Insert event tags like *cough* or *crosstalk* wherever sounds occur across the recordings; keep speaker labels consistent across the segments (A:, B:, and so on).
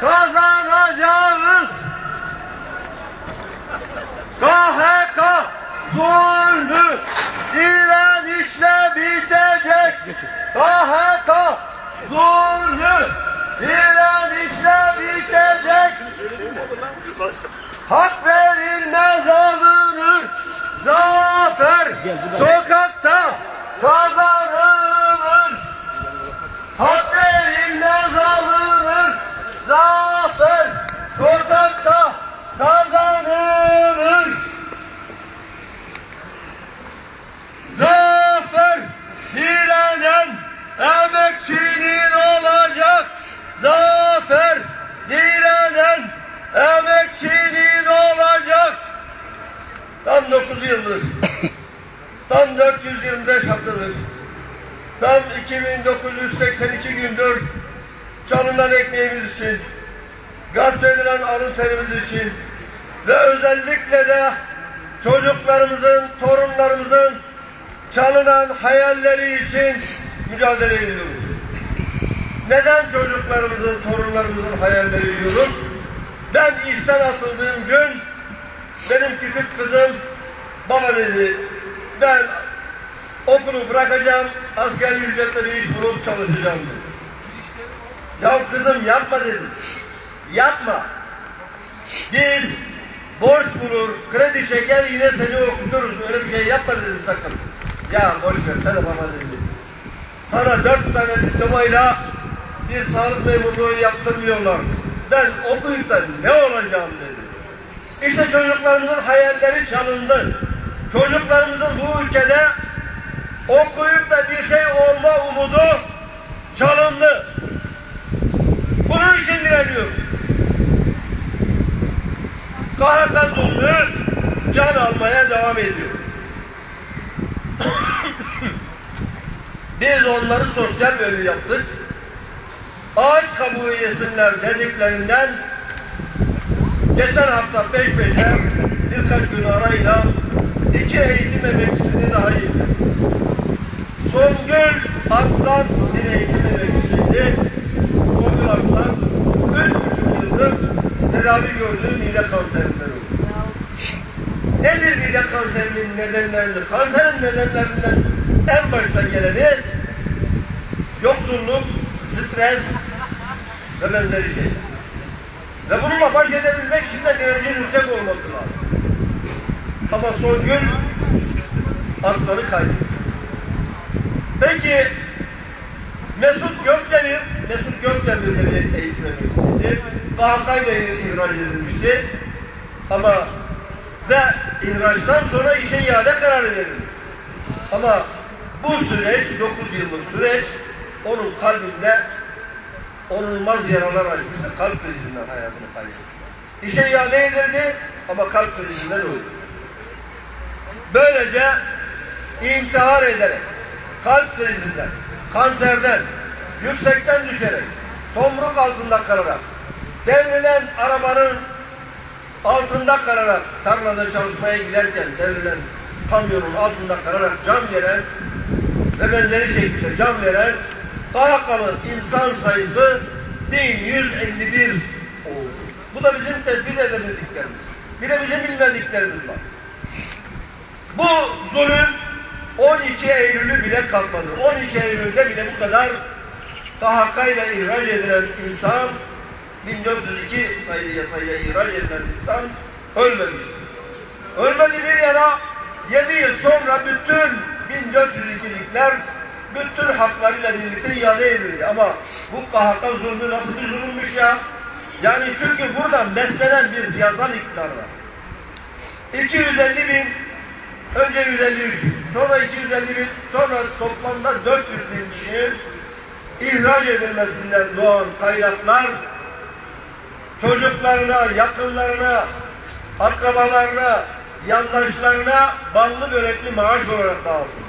A: kazanacağız. KHK zulmü direnişle bitecek. KHK zulmü direnişle bitecek. Hak verilmez alınır. Zafer sokakta kazanılır. Hak verilmez alınır. Zafer sokakta kazanılır. Zafer direnen emekçinin olacak. Zafer direnen emekçinin olacak. Tam 9 yıldır. Tam 425 haftadır. Tam 2982 gündür çalınan ekmeğimiz için, gasp edilen alın terimiz için ve özellikle de çocuklarımızın, torunlarımızın çalınan hayalleri için mücadele ediyoruz. Neden çocuklarımızın, torunlarımızın hayalleri diyoruz? Ben işten atıldığım gün benim küçük kızım baba dedi ben okulu bırakacağım asgari ücretle bir iş bulup çalışacağım dedi. Ya kızım yapma dedim. Yapma. Biz borç bulur, kredi çeker yine seni okuturuz. Öyle bir şey yapma dedim sakın. Ya boş ver sana baba dedim. Sana dört tane diplomayla bir sağlık memurluğu yaptırmıyorlar. Ben okuyup da ne olacağım dedi. İşte çocuklarımızın hayalleri çalındı. Çocuklarımızın bu ülkede okuyup da bir şey olma umudu çalındı. Direniyorum. KHK zulmü can almaya devam ediyor. *coughs* Biz onları sosyal bölü yaptık. Ağaç kabuğu yesinler dediklerinden geçen hafta peş peşe birkaç gün arayla iki eğitim emekçisini daha yedim. Songül Arslan bir eğitim emekçisiydi. Songül Arslan yıldır tedavi gördüğü mide kanserinden öldü. Nedir mide kanserinin nedenlerini? Kanserin nedenlerinden en başta geleni yoksulluk, stres ve benzeri şeyler. Ve bununla baş edebilmek de enerjinin yüksek olması lazım. Ama son gün aslanı kaybetti. Peki Mesut Gökdemir, Mesut Gökdemir de bir eğitim KHK ile ihraç edilmişti. Ama ve ihraçtan sonra işe iade kararı verildi. Ama bu süreç, 9 yıllık süreç onun kalbinde onulmaz yaralar açmıştı. Kalp krizinden hayatını kaybetti. İşe iade edildi ama kalp krizinden öldü. Böylece intihar ederek, kalp krizinden, kanserden, yüksekten düşerek, tomruk altında kalarak, devrilen arabanın altında kalarak, tarlada çalışmaya giderken devrilen kamyonun altında kalarak can veren ve benzeri şekilde can veren KHK'lı insan sayısı 1151 oldu. Bu da bizim tespit edemediklerimiz. Bir de bizim bilmediklerimiz var. Bu zulüm 12 Eylül'ü bile kalkmadı. 12 Eylül'de bile bu kadar ile ihraç edilen insan 1402 sayılı yasayla ihraç edilen insan ölmemiştir. Ölmedi bir yana 7 yıl sonra bütün 1402'likler bütün haklarıyla birlikte iade edildi. Ama bu KHK zulmü nasıl bir zulümmüş ya? Yani çünkü buradan beslenen bir siyasal iktidar var. 250 bin, önce 153 bin, sonra 250 bin, sonra toplamda 400 bin kişinin ihraç edilmesinden doğan kaynaklar çocuklarına, yakınlarına, akrabalarına, yandaşlarına ballı börekli maaş olarak dağıtılıyor.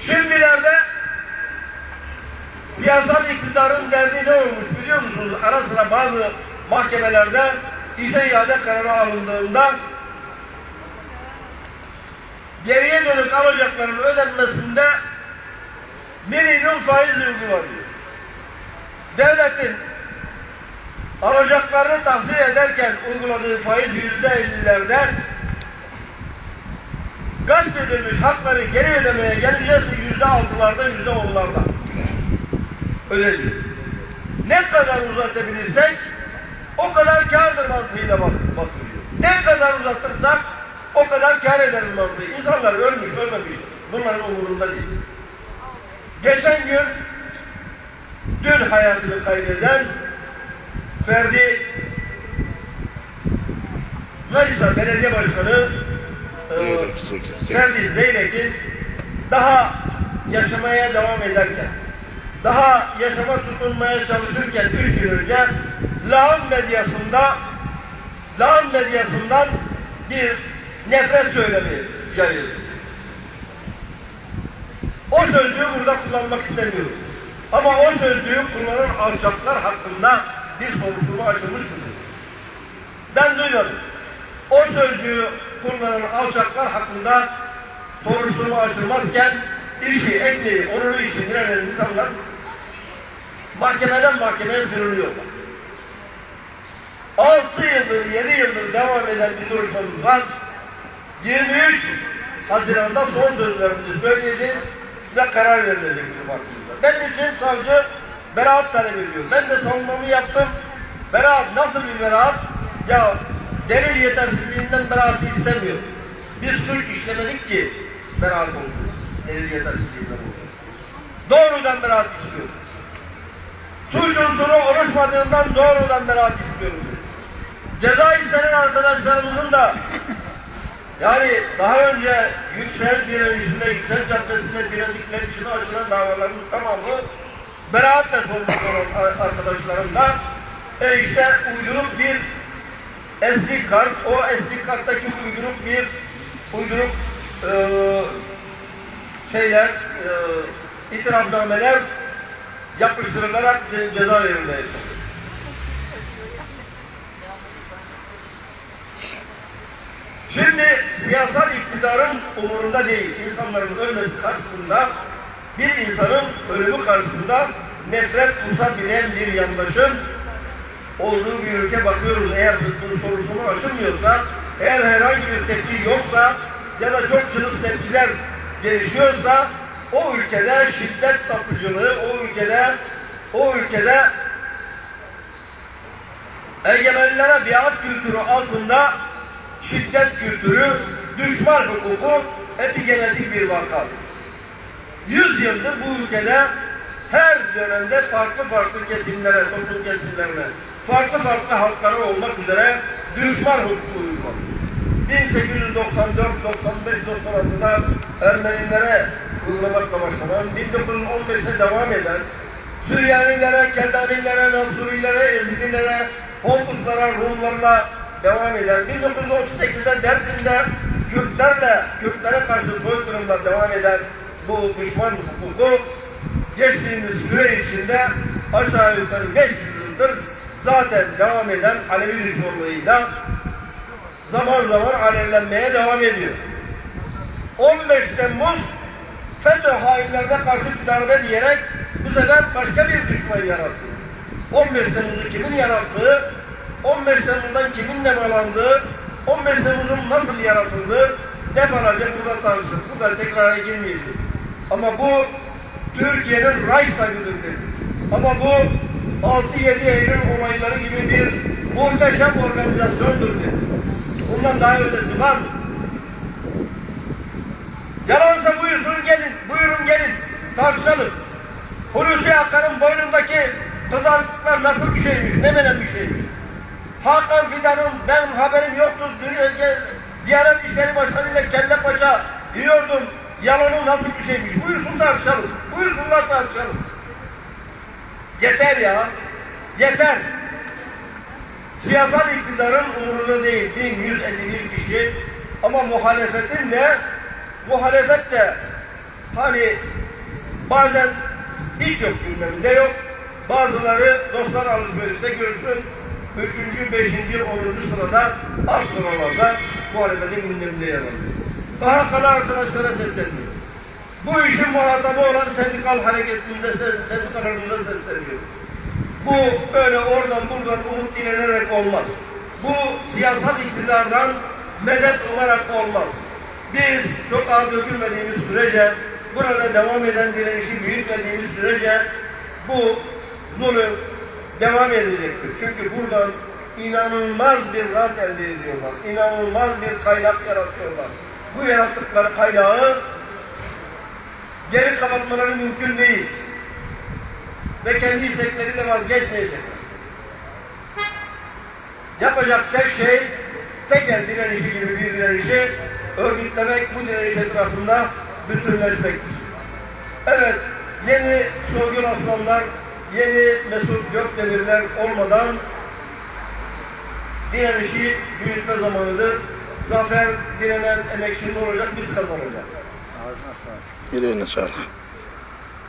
A: Şimdilerde siyasal iktidarın derdi ne olmuş biliyor musunuz? Ara sıra bazı mahkemelerde işe iade kararı alındığında geriye dönük alacakların ödenmesinde minimum faiz uygulanıyor. Devletin alacaklarını tahsil ederken uyguladığı faiz yüzde ellilerden gasp edilmiş hakları geri ödemeye geleceğiz yüzde altılarda yüzde onlarda. Öyle diyor. Ne kadar uzatabilirsek o kadar kârdır mantığıyla bak bakılıyor. Ne kadar uzatırsak o kadar kâr ederiz mantığı. İnsanlar ölmüş ölmemiş bunların umurunda değil. Geçen gün dün hayatını kaybeden Ferdi Manisa Belediye Başkanı e, Ferdi Zeynek'in daha yaşamaya devam ederken daha yaşama tutunmaya çalışırken üç gün önce lağım medyasında lağım medyasından bir nefret söylemi yayıldı. O sözcüğü burada kullanmak istemiyorum. Ama o sözcüğü kullanan alçaklar hakkında bir soruşturma açılmış mıdır? Ben duymadım. O sözcüğü kullanan alçaklar hakkında soruşturma açılmazken işi, ekmeği, onurlu işi direnen insanlar mahkemeden mahkemeye sürülüyorlar. Altı yıldır, yedi yıldır devam eden bir duruşmamız var. 23 Haziran'da son sözlerimizi söyleyeceğiz ve karar verilecek bizim hakkımızda. Benim için savcı beraat talep ediyor. Ben de savunmamı yaptım. Beraat nasıl bir beraat? Ya delil yetersizliğinden beraatı istemiyor. Biz suç işlemedik ki beraat oldu. Delil yetersizliğinden oldu. Doğrudan beraat istiyor. Suç unsuru oluşmadığından doğrudan beraat istiyorum. Ceza istenen arkadaşlarımızın da yani daha önce Yüksel direnişinde, Yüksel Caddesi'nde direndikleri için açılan davaların tamamı beraatle sorumlu olan arkadaşlarım da e işte uyduruk bir SD kart, o SD karttaki uyduruk bir uyduruk e, şeyler, e, itirafnameler yapıştırılarak ceza verilmeye. Şimdi siyasal iktidarın umurunda değil. İnsanların ölmesi karşısında bir insanın ölümü karşısında nefret tutabilen bir yandaşın olduğu bir ülke bakıyoruz. Eğer bu sorusunu aşılmıyorsa, eğer herhangi bir tepki yoksa ya da çok cılız tepkiler gelişiyorsa o ülkede şiddet tapıcılığı, o ülkede o ülkede egemenlere biat kültürü altında şiddet kültürü, düşman hukuku epigenetik bir vakadır. Yüz yıldır bu ülkede her dönemde farklı farklı kesimlere, toplum kesimlerine, farklı farklı halklara olmak üzere düşman hukuku uygulanır. 1894-95-96'da Ermenilere uygulamakla başlanan, 1915'te devam eden, Süryanilere, Keldanilere, Nasurilere, Ezidilere, Hontuslara, Rumlarla devam eden, 1938'de Dersim'de Kürtlerle, Kürtlere karşı soykırımla devam eden bu düşman hukuku geçtiğimiz süre içinde aşağı yukarı 500 yıldır zaten devam eden Alevi düşmanlığıyla zaman zaman alevlenmeye devam ediyor. 15 Temmuz FETÖ hainlerine karşı bir darbe diyerek bu sefer başka bir düşman yarattı. 15 Temmuz'u kimin yarattığı, 15 Temmuz'dan kimin nemalandığı, 15 Temmuz'un nasıl yaratıldığı defalarca burada tartıştık. Burada tekrara girmeyeceğiz. Ama bu Türkiye'nin Reichstag'ıdır dedi. Ama bu 6-7 Eylül olayları gibi bir muhteşem organizasyondur dedi. Bundan daha ötesi var mı? Yalansa buyursun gelin, buyurun gelin, tartışalım. Hulusi Akar'ın boynundaki kızarıklıklar nasıl bir şeymiş, ne menen bir şeymiş. Hakan Fidan'ın benim haberim yoktu, Diyanet İşleri Başkanı ile kelle paça yiyordum, yalanı nasıl bir şeymiş. Buyursun tartışalım, buyursunlar tartışalım. Yeter ya, yeter. Siyasal iktidarın umurunda değil, 1151 kişi ama muhalefetin de muhalefet de hani bazen hiç yok gündeminde yok. Bazıları dostlar alışverişte görsün. Üçüncü, beşinci, onuncu sırada alt sıralarda muhalefetin gündeminde yer alıyor. Daha kala arkadaşlara sesleniyor. Bu işin muhatabı olan sendikal hareketimize, sendikalarımıza sesleniyor. Bu öyle oradan buradan umut dilenerek olmaz. Bu siyasal iktidardan medet umarak olmaz. Biz sokağa dökülmediğimiz sürece, burada devam eden direnişi büyütmediğimiz sürece bu zulüm devam edecektir. Çünkü buradan inanılmaz bir rant elde ediyorlar. İnanılmaz bir kaynak yaratıyorlar. Bu yarattıkları kaynağı geri kapatmaları mümkün değil. Ve kendi istekleriyle vazgeçmeyecekler. Yapacak tek şey tekel direnişi gibi bir direnişi örgütlemek, bu direniş etrafında bütünleşmektir. Evet, yeni Songül Aslanlar, yeni Mesut Gökdemirler olmadan direnişi büyütme zamanıdır. Zafer direnen emekçinin olacak, biz kazanacağız.
B: Yüreğine sağlık.